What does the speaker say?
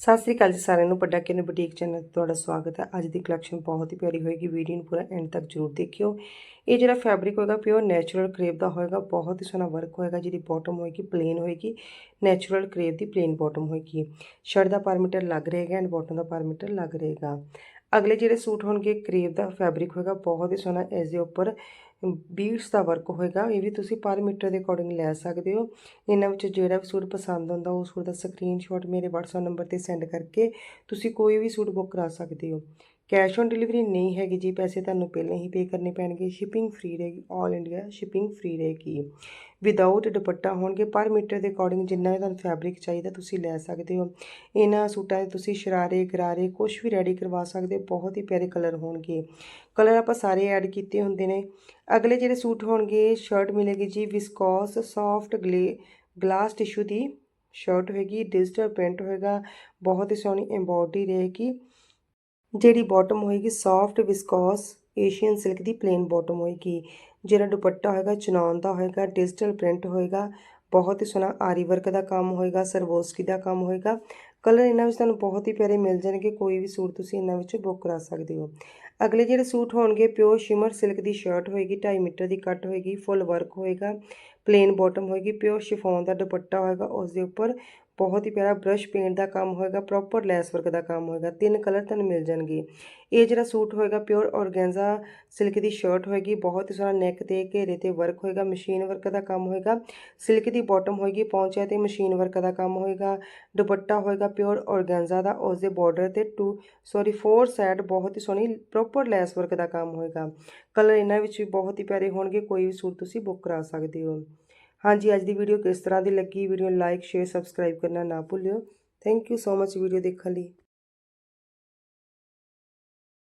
ਸਤਿ ਸ੍ਰੀ ਅਕਾਲ ਜੀ ਸਾਰਿਆਂ ਨੂੰ, ਵੱਡਾ ਕਿਨ ਬੁਟੀਕ ਚੈਨਲ ਤੇ ਤੁਹਾਡਾ ਸਵਾਗਤ ਹੈ। ਅੱਜ ਦੀ ਕਲੈਕਸ਼ਨ ਬਹੁਤ ਹੀ ਪਿਆਰੀ ਹੋਏਗੀ ਵੀਡੀਓ ਨੂੰ ਪੂਰਾ ਐਂਡ ਤੱਕ ਜਰੂਰ ਦੇਖਿਓ। ਇਹ ਜਿਹੜਾ ਫੈਬਰਿਕ ਹੋਏਗਾ ਪਿਓਰ ਨੈਚੁਰਲ ਕਰੇਪ ਦਾ ਹੋਏਗਾ, ਬਹੁਤ ਹੀ ਸੋਹਣਾ ਵਰਕ ਹੋਏਗਾ, ਜਿਹਦੀ ਬਾਟਮ ਹੋਏਗੀ ਪਲੇਨ ਹੋਏਗੀ ਨੈਚੁਰਲ ਕਰੇਪ ਦੀ ਪਲੇਨ ਬਾਟਮ ਹੋਏਗੀ। ਸ਼ਰਟ ਦਾ ਪਰ ਮੀਟਰ ਲੱਗ ਰਹੇਗਾ ਐਂਡ ਬਾਟਮ ਦਾ ਪਰ ਮੀਟਰ ਲੱਗ ਰਹੇਗਾ ਅਗਲੇ ਜਿਹੜੇ ਸੂਟ ਹੋਣਗੇ ਕਰੇਪ ਦਾ ਫੈਬਰਿਕ ਹੋਏਗਾ, ਬਹੁਤ ਹੀ ਸੋਹਣਾ, ਇਸ ਦੇ ਉੱਪਰ ਬੀਡਸ ਦਾ ਵਰਕ ਹੋਏਗਾ, ਇਹ ਵੀ ਤੁਸੀਂ ਪਰ ਮੀਟਰ ਦੇ ਅਕੋਰਡਿੰਗ ਲੈ ਸਕਦੇ ਹੋ। ਇਹਨਾਂ ਵਿੱਚੋਂ ਜਿਹੜਾ ਵੀ ਸੂਟ ਪਸੰਦ ਆਉਂਦਾ, ਉਹ ਸੂਟ ਦਾ ਸਕਰੀਨਸ਼ਾਟ ਮੇਰੇ WhatsApp ਨੰਬਰ ਤੇ ਸੈਂਡ ਕਰਕੇ ਤੁਸੀਂ ਕੋਈ ਵੀ ਸੂਟ ਬੁੱਕ ਕਰਾ ਸਕਦੇ ਹੋ। ਕੈਸ਼ ਔਨ ਡਿਲੀਵਰੀ ਨਹੀਂ ਹੈਗੀ ਜੀ, ਪੈਸੇ ਤੁਹਾਨੂੰ ਪਹਿਲਾਂ ਹੀ ਪੇ ਕਰਨੇ ਪੈਣਗੇ। ਸ਼ਿਪਿੰਗ ਫ੍ਰੀ ਰਹੇਗੀ 올 ਇੰਡੀਆ ਸ਼ਿਪਿੰਗ ਫ੍ਰੀ ਰਹੇਗੀ। ਵਿਦਆਊਟ ਦੁਪੱਟਾ ਹੋਣਗੇ ਪਰ ਮੀਟਰ ਦੇ ਅਕੋਰਡਿੰਗ ਜਿੰਨਾ ਵੀ ਤੁਹਾਨੂੰ ਫੈਬਰਿਕ ਚਾਹੀਦਾ, ਤੁਸੀਂ ਲੈ ਸਕਦੇ ਹੋ। ਇਹਨਾਂ ਸੂਟਾਂ ਦੇ ਤੁਸੀਂ ਸ਼ਰਾਰੇ, ਗਰਾਰੇ ਕੁਝ ਵੀ ਰੈਡੀ ਕਰਵਾ ਸਕਦੇ ਹੋ, ਬਹੁਤ ਹੀ ਪਿਆਰੇ ਕਲਰ ਹੋਣਗੇ। ਕਲਰ ਆਪਾਂ ਸਾਰੇ ਐਡ ਕੀਤੇ ਹੁੰਦੇ ਨੇ। ਅਗਲੇ ਜਿਹੜੇ ਸੂਟ ਹੋਣਗੇ ਸ਼ਰਟ ਮਿਲੇਗੀ ਜੀ ਵਿਸਕੋਸ ਸੌਫਟ ਗਲੇ ਗਲਾਸ ਟਿਸ਼ੂ ਦੀ। ਸ਼ਰਟ ਹੋਏਗੀ ਡਿਜੀਟਲ ਪ੍ਰਿੰਟ ਹੋਏਗਾ, ਬਹੁਤ ਹੀ ਸੋਹਣੀ ਐਮਬੋਡਰੀ ਰਹੇਗੀ। ਜਿਹੜੀ ਬਾਟਮ ਹੋਏਗੀ ਸੌਫਟ ਵਿਸਕੋਸ ਏਸ਼ੀਅਨ ਸਿਲਕ ਦੀ ਪਲੇਨ ਬਾਟਮ ਹੋਏਗੀ। ਜਿਹੜਾ ਦੁਪੱਟਾ ਹੋਏਗਾ ਚਨੌਨ ਦਾ ਹੋਏਗਾ ਡਿਜੀਟਲ ਪ੍ਰਿੰਟ ਹੋਏਗਾ। ਬਹੁਤ ਹੀ ਸੋਹਣਾ ਆਰੀ ਵਰਕ ਦਾ ਕੰਮ ਹੋਏਗਾ, ਸਰਵੋਸਕੀ ਦਾ ਕੰਮ ਹੋਏਗਾ। ਕਲਰ ਇਹਨਾਂ ਵਿੱਚ ਤੁਹਾਨੂੰ ਬਹੁਤ ਹੀ ਪਿਆਰੇ ਮਿਲ ਜਾਣਗੇ, ਕੋਈ ਵੀ ਸੂਟ ਤੁਸੀਂ ਇਹਨਾਂ ਵਿੱਚ ਬੁੱਕ ਕਰਾ ਸਕਦੇ ਹੋ। ਅਗਲੇ ਜਿਹੜੇ ਸੂਟ ਹੋਣਗੇ ਪਿਓਰ ਸ਼ਿਮਰ ਸਿਲਕ ਦੀ ਸ਼ਰਟ ਹੋਏਗੀ 2.5 ਮੀਟਰ ਦੀ ਕੱਟ ਹੋਏਗੀ ਫੁੱਲ ਵਰਕ ਹੋਏਗਾ ਪਲੇਨ ਬਾਟਮ ਹੋਏਗੀ ਪਿਓਰ ਸ਼ਿਫੋਨ ਦਾ ਦੁਪੱਟਾ ਹੋਏਗਾ ਉਸ ਦੇ ਉੱਪਰ ਬਹੁਤ ਹੀ ਪਿਆਰਾ ਬ੍ਰਸ਼ ਪੇਂਟ ਦਾ ਕੰਮ ਹੋਏਗਾ ਪ੍ਰੋਪਰ ਲੈਸ ਵਰਕ ਦਾ ਕੰਮ ਹੋਏਗਾ, ਤਿੰਨ ਕਲਰ ਤੁਹਾਨੂੰ ਮਿਲ ਜਾਣਗੇ। ਇਹ ਜਿਹੜਾ ਸੂਟ ਹੋਏਗਾ ਪਿਓਰ ਔਰਗੈਂਜ਼ਾ ਸਿਲਕ ਦੀ ਸ਼ਰਟ ਹੋਏਗੀ, ਬਹੁਤ ਹੀ ਸੋਹਣਾ ਨੈਕ ਤੇ, ਘੇਰੇ ਤੇ ਵਰਕ ਹੋਏਗਾ ਮਸ਼ੀਨ ਵਰਕ ਦਾ ਕੰਮ ਹੋਏਗਾ। ਸਿਲਕ ਦੀ ਬਾਟਮ ਹੋਏਗੀ, ਪੌਂਚਿਆਂ ਤੇ ਮਸ਼ੀਨ ਵਰਕ ਦਾ ਕੰਮ ਹੋਏਗਾ। ਦੁਪੱਟਾ ਹੋਏਗਾ ਪਿਓਰ ਔਰਗੈਂਜ਼ਾ ਦਾ, ਉਸ ਦੇ ਬਾਰਡਰ ਤੇ ਟੂ ਸੌਰੀ ਫੋਰ ਸਾਈਡ ਬਹੁਤ ਹੀ ਸੋਹਣੀ ਪ੍ਰੋਪਰ ਲੈਸ ਵਰਕ ਦਾ ਕੰਮ ਹੋਏਗਾ। ਕਲਰ ਇਹਨਾਂ ਵਿੱਚ ਵੀ ਬਹੁਤ ਹੀ ਪਿਆਰੇ ਹੋਣਗੇ, ਕੋਈ ਵੀ ਸੂਟ ਤੁਸੀਂ ਬੁੱਕ ਕਰਾ ਸਕਦੇ ਹੋ। ਹਾਂਜੀ, ਅੱਜ ਦੀ ਵੀਡੀਓ ਕਿਸ ਤਰ੍ਹਾਂ ਦੀ ਲੱਗੀ? ਵੀਡੀਓ ਨੂੰ ਲਾਈਕ ਸ਼ੇਅਰ ਸਬਸਕ੍ਰਾਈਬ ਕਰਨਾ ਨਾ ਭੁੱਲਿਓ। Thank you so much video ਦੇਖਣ ਲਈ।